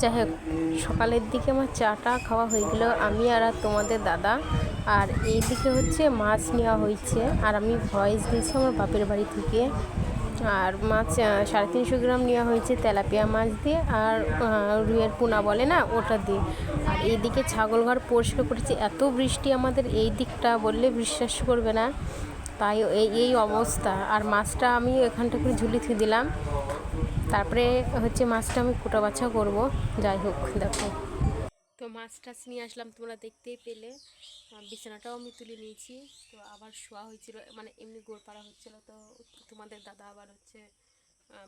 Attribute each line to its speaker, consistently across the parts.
Speaker 1: যাই হোক, সকালের দিকে আমার চাটা খাওয়া হয়ে গেল। আমি আর তোমাদের দাদা। আর এই দিকে হচ্ছে মাছ নেওয়া হয়েছে। আর আমি ভয়েস দিয়েছি আমার বাপের বাড়ি থেকে। আর মাছ সাড়ে তিনশো গ্রাম নেওয়া হয়েছে তেলাপিয়া মাছ দিয়ে। আর রুইয়ের পোনা বলে না, ওটা দিয়ে। আর এইদিকে ছাগল ঘর পরিষ্কার করেছি। এত বৃষ্টি আমাদের এই দিকটা বললে বিশ্বাস করবে না। তাই এই এই অবস্থা। আর মাছটা আমি এখানটা করে ঝুলি থুয়ে দিলাম। তারপরে হচ্ছে মাছটা আমি কুটা বাছা করব। যাই হোক, দেখো। তো মাছ টাছ নিয়ে আসলাম, তোমরা দেখতেই পেলে। বিছানাটাও আমি তুলে নিয়েছি। তো আবার শোয়া হয়েছিল মানে এমনি গোড় পাড়া হচ্ছিল, তো তোমাদের দাদা আবার হচ্ছে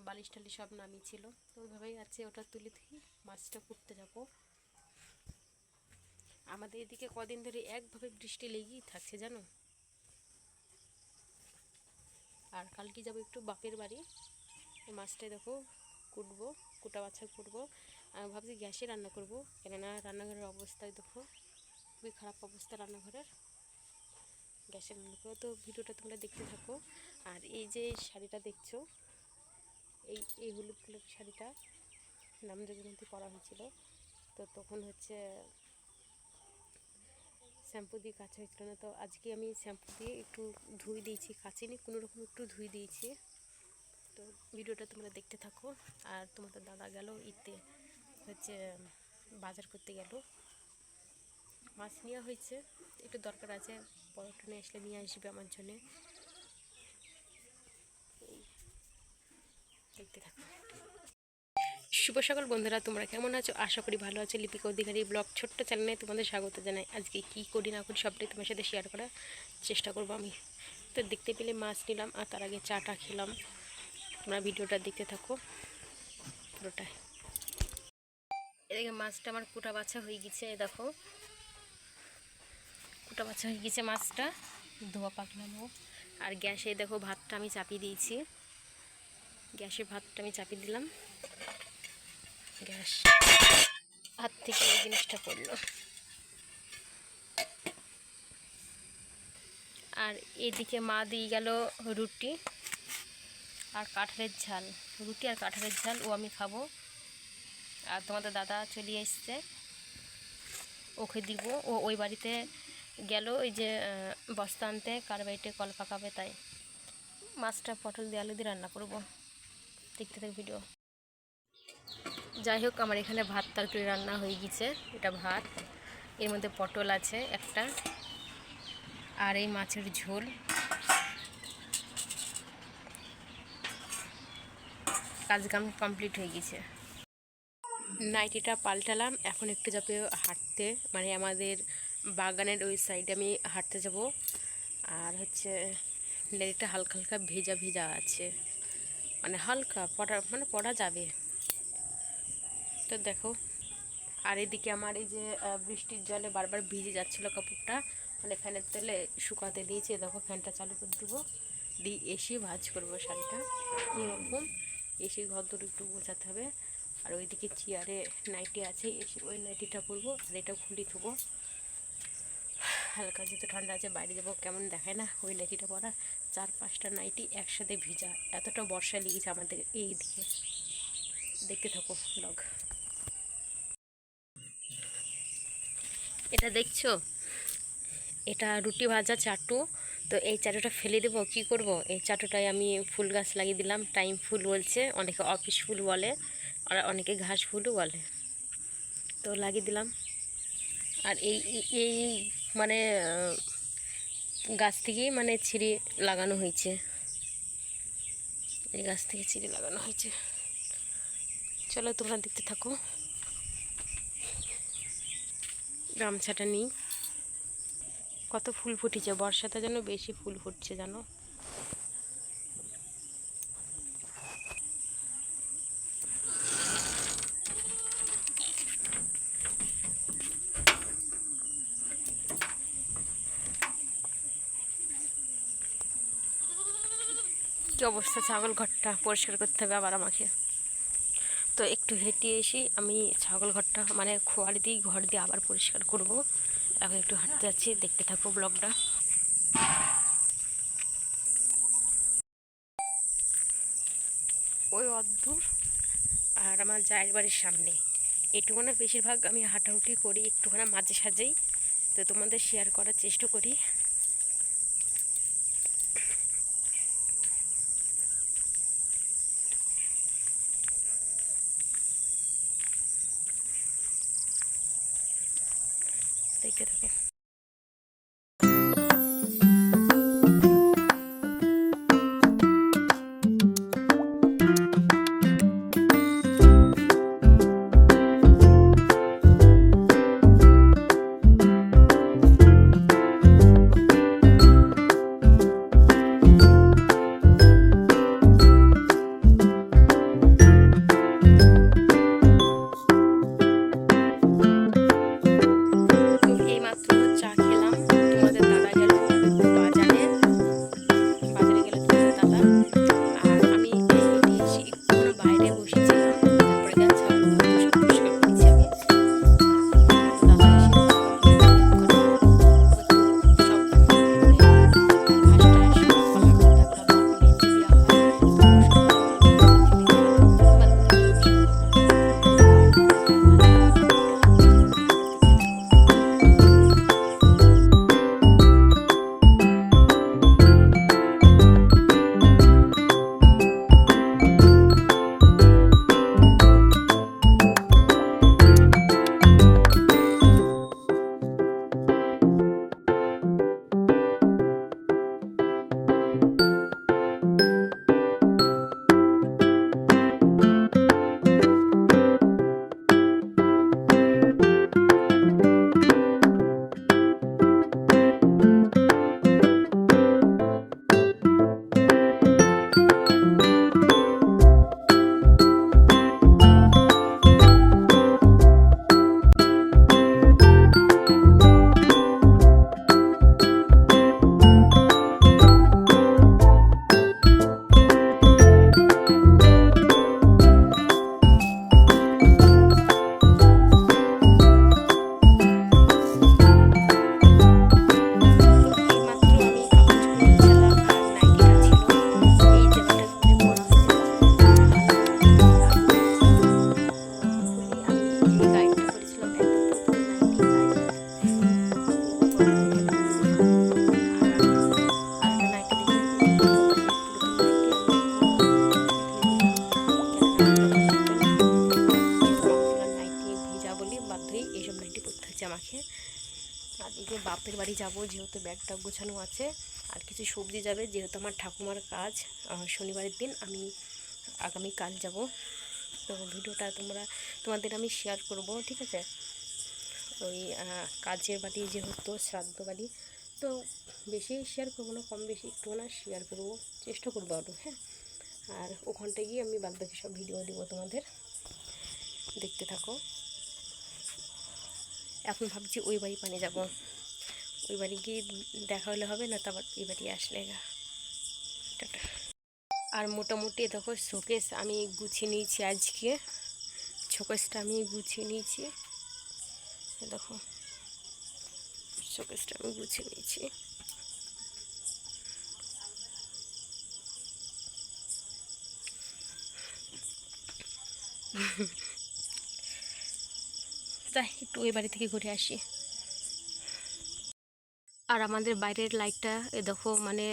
Speaker 1: বালিশ টালিশ সব নামিয়েছিল। তো ওইভাবেই আছে, ওটা তুলে থেকে মাছটা কুটতে যাব। আমাদের এদিকে কদিন ধরে একভাবে বৃষ্টি লেগেই থাকছে, জানো? আর কালকে যাব একটু বাপের বাড়ি। এই মাছটাই দেখো কুটবো, কুটা বাছা কুটবো। আমি ভাবছি গ্যাসে রান্না করব, কেননা রান্নাঘরের অবস্থায় দেখো খুবই খারাপ অবস্থা রান্নাঘরের। গ্যাসে রান্না করব। তো ভিডিওটা তোমরা দেখতে থাকো। আর এই যে শাড়িটা দেখছ, এই এই হলুদ কালার শাড়িটা, নাম নামযোগ্যমন্ত্রী পরা হয়েছিল, তো তখন হচ্ছে শ্যাম্পু দিয়ে কাচা হয়েছিল না। তো আজকে আমি শ্যাম্পু দিয়ে একটু ধুই দিয়েছি, কাচিনি, কোনো রকম একটু ধুই দিয়েছি। তো ভিডিওটা তোমরা দেখতে থাকো। আর তোমাদের দাদা গেল ইতে, হচ্ছে, বাজার করতে গেল। মাছ নেওয়া হয়েছে, একটু দরকার আছে, পরোটা নিয়ে আসলে নিয়ে আসবে আমার জন্যে। দেখতে থাকো। শুভ সকাল বন্ধুরা, তোমরা কেমন আছো? আশা করি ভালো আছো। লিপিকা অধিকারী ব্লগ ছোট্ট চ্যানেলে তোমাদের স্বাগত জানাই। আজকে কি করি না করি সবটাই তোমার সাথে শেয়ার করার চেষ্টা করব আমি। তো দেখতে পেলে মাছ নিলাম, আর তার আগে চাটা খেলাম। তোমরা ভিডিওটা দেখতে থাকো। পুরোটাই। এদিকে মাছটা আমার কুটা বাছা হয়ে গেছে এই দেখো। কুটা বাছা হয়ে গেছে মাছটা। ধোয়া পাকলামও আর গ্যাসে দেখো ভাতটা আমি চাপিয়ে দিয়েছি। গ্যাসে ভাতটা আমি চাপিয়ে দিলাম। গ্যাস হাত থেকে এই জিনিসটা পড়ল। আর এদিকে মা দিয়ে গেল রুটি। আর কাঁঠালের ঝাল, রুটি আর কাঁঠালের ঝাল, ও আমি খাব। আর তোমাদের দাদা চলে এসছে। ওকে দিব। ও ওই বাড়িতে গেল ওই যে বস্তা আনতে, কার বাড়িতে কল পাকাবে তাই। মাছটা, পটল দিয়ে আলু দিয়ে রান্না করব। দেখতে থাক ভিডিও যাই হোক, আমার এখানে ভাত তরকারি রান্না হয়ে গেছে। এটা ভাত। এর মধ্যে পটল আছে একটা। আর এই মাছের ঝোল। কাজ কাম কমপ্লিট হয়ে গেছে। নাইটিটা পাল্টালাম, এখন একটু যাবে হাঁটতে। মানে আমাদের বাগানের ওই সাইডে আমি হাঁটতে যাব। আর হচ্ছে লেডিটা হালকা হালকা ভেজা ভেজা আছে। মানে হালকা পড়া মানে পড়া যাবে। তো দেখো, আর এদিকে আমার এই যে বৃষ্টির জলে বারবার ভিজে যাচ্ছিল কাপড়টা। মানে ফ্যানের তেলে শুকাতে দিয়েছি। দেখো, ফ্যানটা চালু করে দেবো। দিয়ে এসে ভাজ করব শাড়িটা। এরকম। এসে ঘর দূর একটু গোছাতে হবে। আর ওইদিকে চেয়ারে নাইটি আছে, এসে ওই নাইটিটা পরবো, আর এটা খুলি থবো হালকা যেহেতু ঠান্ডা আছে, বাইরে যাব, কেমন দেখায় না ওই নাইটিটা পরা। চার পাঁচটা নাইটি একসাথে ভিজা, এতটা বর্ষা লেগেছে আমাদের এই দিকে দেখতে থাকো ব্লগ এটা দেখছ? এটা রুটি ভাজা চাটু তো এই চাটুটা ফেলে দেবো, কি করব? এই চাটুটায় আমি ফুল গাছ লাগিয়ে দিলাম, টাইম ফুল বলছে, অনেকে অফিস ফুল বলে, আর অনেকে ঘাস ফুলও বলে। তো লাগিয়ে দিলাম। আর এই, এই- মানে গাছ থেকেই মানে ছিঁড়ে লাগানো হয়েছে। এই গাছ থেকে ছিঁড়ে লাগানো হয়েছে। চলো তোমরা দেখতে থাকো। গামছাটা নিই। কত ফুল ফুটেছে, বর্ষাতে যেন বেশি ফুল ফুটছে জানো? কি অবস্থা ছাগল ঘরটা? পরিষ্কার করতে হবে আবার আমাকে। তো একটু হেঁটে এসে আমি ছাগল ঘরটা মানে খোয়ার দিয়ে ঘর দিয়ে আবার পরিষ্কার করব। এখন একটু হাঁটতে যাচ্ছি, দেখতে থাকব ব্লগটা। ওই অদ্দূর আর আমার জায়ের বাড়ির সামনে। এটুকুনা বেশিরভাগ আমি হাঁটাহুটি করি, একটুখানা মাঝে সাঝেই। তো তোমাদের শেয়ার করার চেষ্টা করি। যে বাপের বাড়ি যাব, যেহেতু ব্যাগটা গোছানো আছে, আর কিছু সবজি যাবে, যেহেতু আমার ঠাকুমার কাজ শনিবারের দিন আমি আগামী কাল যাব। তো ভিডিওটা তোমরা, তোমাদের আমি শেয়ার করব, ঠিক আছে? ওই কাজের বাড়ি যেহেতু, শ্রাদ্ধ বাড়ি, তো বেশি শেয়ার করব না, কম বেশি একটু না শেয়ার করব, চেষ্টা করব আরও হ্যাঁ? আর ওখানটায় গিয়ে আমি বাদ বাকি সব ভিডিও দেবো তোমাদের। দেখতে থাকো। এখন ভাবছি ওই বাড়ি পানে যাব। ওই বাড়ি গিয়ে দেখা হলে হবে, না তারপর এই বাড়ি আসলে আর মোটামুটি দেখো শোকেস আমি গুছিয়ে নিয়েছি আজকে। শোকেসটা আমি গুছিয়ে নিয়েছি। দেখো শোকেসটা আমি গুছিয়ে নিয়েছি। যাই, একটু ওই বাড়ি থেকে ঘুরে আসি। আর আমাদের বাইরের লাইটটা, এ দেখো মানে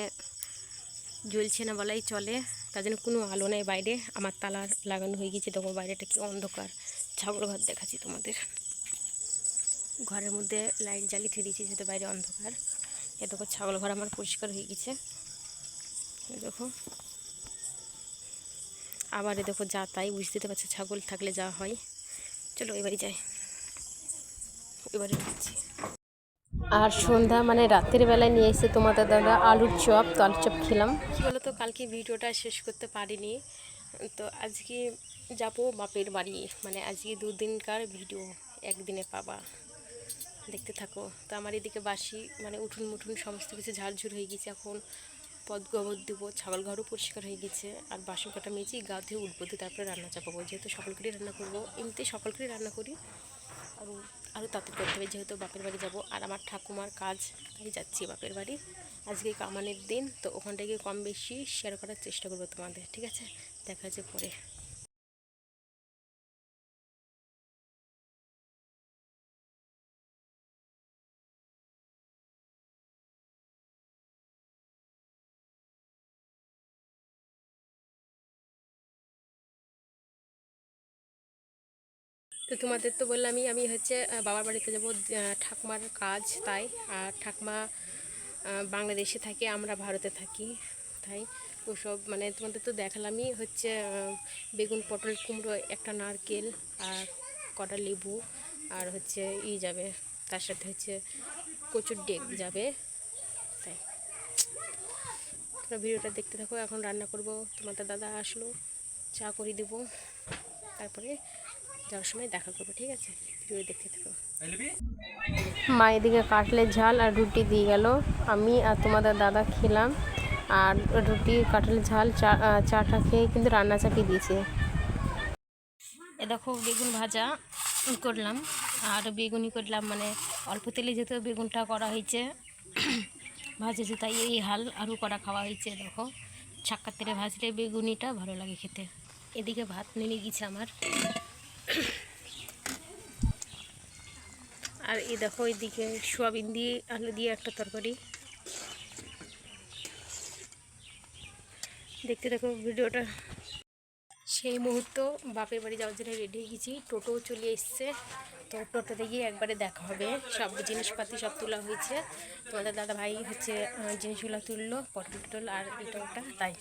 Speaker 1: জ্বলছে না বলাই চলে। তার জন্য কোনো আলো নেই বাইরে। আমার তালা লাগানো হয়ে গেছে। দেখো বাইরেটা কি অন্ধকার। ছাগল ঘর দেখাচ্ছি তোমাদের। ঘরের মধ্যে লাইট জ্বালিয়ে থেকে দিয়েছি যেহেতু বাইরে অন্ধকার। এ দেখো ছাগল ঘর আমার পরিষ্কার হয়ে গেছে। দেখো। আবার এ দেখো যা তাই বুঝতে পারছ ছাগল থাকলে যা হয়। চলো এবারে যাই। এবারে আর সন্ধ্যা মানে রাতের বেলায় নিয়ে এসে তোমাদের দাদা আলুর চপ তো আলুর চপ খেলাম। কী বলো তো কালকে ভিডিওটা শেষ করতে পারিনি। তো আজকে যাব বাপের বাড়ি। মানে আজকে দুদিনকার ভিডিও, একদিনে পাবা। দেখতে থাকো। তো আমার এদিকে বাসি মানে উঠুন মুঠুন সমস্ত কিছু ঝাড়ঝুড় হয়ে গেছে এখন। পদ গোবর দেবো, ছাগল ঘরও পরিষ্কার হয়ে গেছে। আর বাসন কাটা মেয়েছি গা ধুয়ে উঠবো তারপরে রান্না চাপাবো। যেহেতু সকলকেই রান্না করব এমনিতে সকলকেই রান্না করি। আরও আরও তাড়াতাড়ি করতে হবে, যেহেতু বাপের বাড়ি যাব আর আমার ঠাকুমার কাজ তাই যাচ্ছি বাপের বাড়ি। আজকে কামানের দিন, তো ওখানটা গিয়ে কম বেশি শেয়ার করার চেষ্টা করব তোমাদের, ঠিক আছে? দেখা যাচ্ছে পরে। তো তোমাদের তো বললামই, আমি হচ্ছে বাবার বাড়িতে যাব ঠাকুমার কাজ তাই। আর ঠাকুমা বাংলাদেশে থাকে, আমরা ভারতে থাকি, তাই। ওসব মানে তোমাদের তো দেখালামই, হচ্ছে বেগুন, পটল, কুমড়ো, একটা নারকেল আর কটা লেবু, আর হচ্ছে, ই যাবে, তার সাথে হচ্ছে, কচুর ডেক যাবে, তাই। তোমরা ভিডিওটা দেখতে থাকো, এখন রান্না করব, তোমাদের দাদা আসলো, চা করে দেবো, তারপরে যাওয়ার সময় দেখা করব ঠিক আছে? ভিডিও দেখতে থাকো। মা এদিকে কাটলের ঝাল আর রুটি দিয়ে গেল। আমি আর তোমাদের দাদা খেলাম। আর রুটি কাটলের ঝাল চা চাটা খেয়ে কিন্তু রান্না চাপিয়ে দিয়েছে। এ দেখো বেগুন ভাজা করলাম। আর বেগুনি করলাম মানে অল্প তেলে যেহেতু বেগুনটা করা হয়েছে ভাজেছে তাই এই হাল আরও করা খাওয়া হয়েছে দেখো। ছাক্কার তেলে ভাজলে বেগুনিটা ভালো লাগে খেতে। এদিকে ভাত নেমে গেছে আমার। আর এই দেখো ওইদিকে সোয়াবিন দিয়ে, আলু দিয়ে একটা তরকারি। দেখতে দেখো ভিডিওটা। সেই মুহূর্ত বাপের বাড়ি যাওয়ার জন্য রেডি হয়ে গেছি। টোটো চলে এসছে। তো টোটোতে গিয়ে একবারে দেখা হবে। সব জিনিসপাতি সব তোলা হয়েছে। তোমাদের দাদা ভাই হচ্ছে জিনিসগুলো তুললো, পটল টটল আর এটা ওটা, তাই।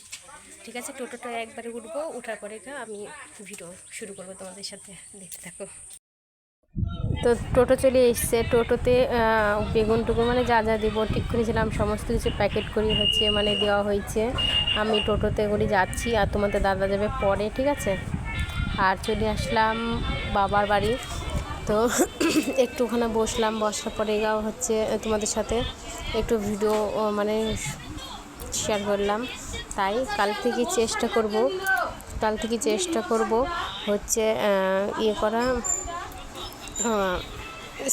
Speaker 1: ঠিক আছে, টোটোটা একবারে উঠবো ওঠার পরে আমি ভিডিও শুরু করব তোমাদের সাথে। দেখতে থাকো। তো টোটো চলে এসছে। টোটোতে বেগুন টুকু মানে যা যা দিব, ঠিক করেছিলাম। সমস্ত কিছু প্যাকেট করে হচ্ছে মানে দেওয়া হয়েছে। আমি টোটোতে করে যাচ্ছি আর তোমাদের দাদা যাবে পরে, ঠিক আছে? আর চলে আসলাম বাবার বাড়ি। তো একটুখানে বসলাম, বসার পরে গাও হচ্ছে তোমাদের সাথে একটু ভিডিও মানে শেয়ার করলাম। তাই কাল থেকে চেষ্টা করব, কাল থেকে চেষ্টা করব হচ্ছে ইয়ে করা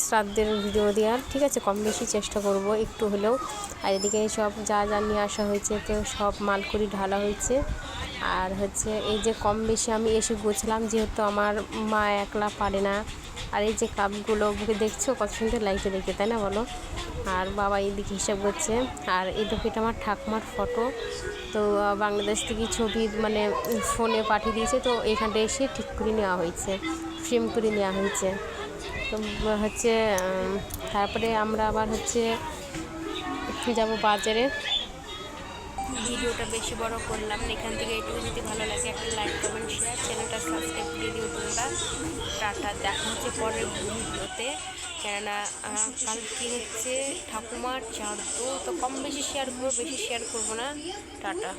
Speaker 1: শ্রাদ্ধের ভিডিও দেওয়ার। ঠিক আছে, কম বেশি চেষ্টা করব, একটু হলেও। আর এদিকে সব যা যা নিয়ে আসা হয়েছে, তো সব মাল মালকুড়ি ঢালা হয়েছে। আর হচ্ছে এই যে কম বেশি আমি এসে গুছলাম, যেহেতু আমার মা একলা পারে না আর এই যে কাপগুলো দেখছ কত সুন্দর লাগছে দেখতে, তাই না বলো? আর বাবা এইদিকে হিসাব করছে, আর এই দেখো, এটা আমার ঠাকুমার ফটো। তো বাংলাদেশ থেকে ছবি মানে ফোনে পাঠিয়ে দিয়েছে, তো এখানটা এসে ঠিক করে নেওয়া হয়েছে ফ্রেম করে নেওয়া হয়েছে। তো হচ্ছে তারপরে আমরা আবার হচ্ছে, যাব বাজারে। ভিডিওটা বেশি বড় করলাম এখান থেকে একটু যদি ভালো লাগে একটা লাইক, কমেন্ট শেয়ার চ্যানেলটা সাবস্ক্রাইব করে দিও তোমরা। টাটা, দেখা হচ্ছে পরের ভিডিওতে। কেননা কালকে হচ্ছে ঠাকুমার চাঁদ, তো কম বেশি শেয়ার করব, বেশি শেয়ার করব না। টাটা।